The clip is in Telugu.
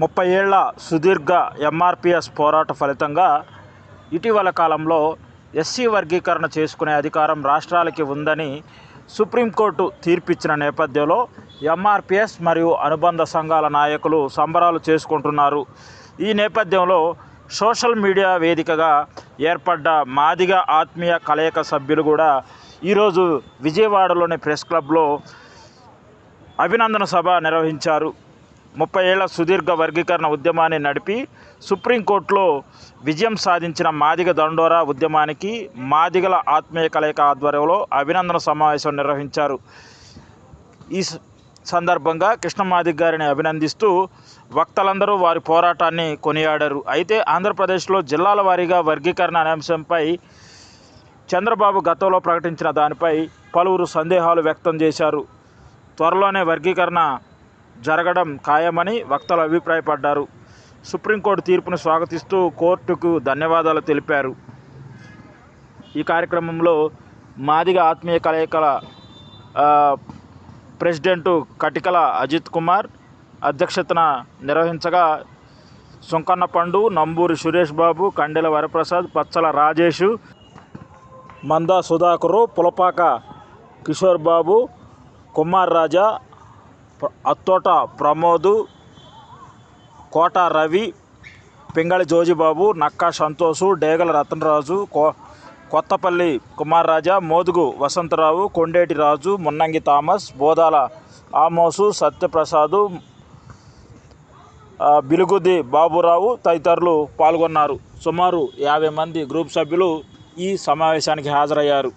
ముప్పై ఏళ్ళ సుదీర్ఘ ఎంఆర్పిఎస్ పోరాట ఫలితంగా ఇటీవల కాలంలో ఎస్సీ వర్గీకరణ చేసుకునే అధికారం రాష్ట్రాలకి ఉందని సుప్రీంకోర్టు తీర్పిచ్చిన నేపథ్యంలో ఎంఆర్పిఎస్ మరియు అనుబంధ సంఘాల నాయకులు సంబరాలు చేసుకుంటున్నారు. ఈ నేపథ్యంలో సోషల్ మీడియా వేదికగా ఏర్పడ్డ మాదిగ ఆత్మీయ కలయిక సభ్యులు కూడా ఈరోజు విజయవాడలోని ప్రెస్ క్లబ్లో అభినందన సభ నిర్వహించారు. ముప్పై ఏళ్ళ సుదీర్ఘ వర్గీకరణ ఉద్యమాన్ని నడిపి సుప్రీంకోర్టులో విజయం సాధించిన మాదిగ దండోరా ఉద్యమానికి మాదిగల ఆత్మీయ కలయిక ఆధ్వర్యంలో అభినందన సమావేశం నిర్వహించారు. ఈ స- సందర్భంగా కృష్ణమాదిగ్ గారిని అభినందిస్తూ వక్తలందరూ వారి పోరాటాన్ని కొనియాడారు. అయితే ఆంధ్రప్రదేశ్లో జిల్లాల వారీగా వర్గీకరణ అనే అంశంపై చంద్రబాబు గతంలో ప్రకటించిన దానిపై పలువురు సందేహాలు వ్యక్తం చేశారు. త్వరలోనే వర్గీకరణ జరగడం ఖాయమని వక్తలు అభిప్రాయపడ్డారు. సుప్రీంకోర్టు తీర్పును స్వాగతిస్తూ కోర్టుకు ధన్యవాదాలు తెలిపారు. ఈ కార్యక్రమంలో మాదిగ ఆత్మీయ కలయికల ప్రెసిడెంటు కటికల అజిత్ కుమార్ అధ్యక్షతన నిర్వహించగా సుంకన్న పండు నంబూరి సురేష్ బాబు కండెల వరప్రసాద్ పచ్చల రాజేషు మందా సుధాకరు పులపాక కిషోర్ బాబు కుమార్ రాజా అత్తోట ప్రమోదు కోట రవి పింగళి జోజిబాబు నక్కా సంతోషు డేగల రతనరాజు కో కొత్తపల్లి కుమార్ రాజా మోదుగు వసంతరావు కొండేటి రాజు మున్నంగి థామస్ బోదాల ఆమోసు సత్యప్రసాదు బిలుగుది బాబురావు తదితరులు పాల్గొన్నారు. సుమారు యాభై మంది గ్రూప్ సభ్యులు ఈ సమావేశానికి హాజరయ్యారు.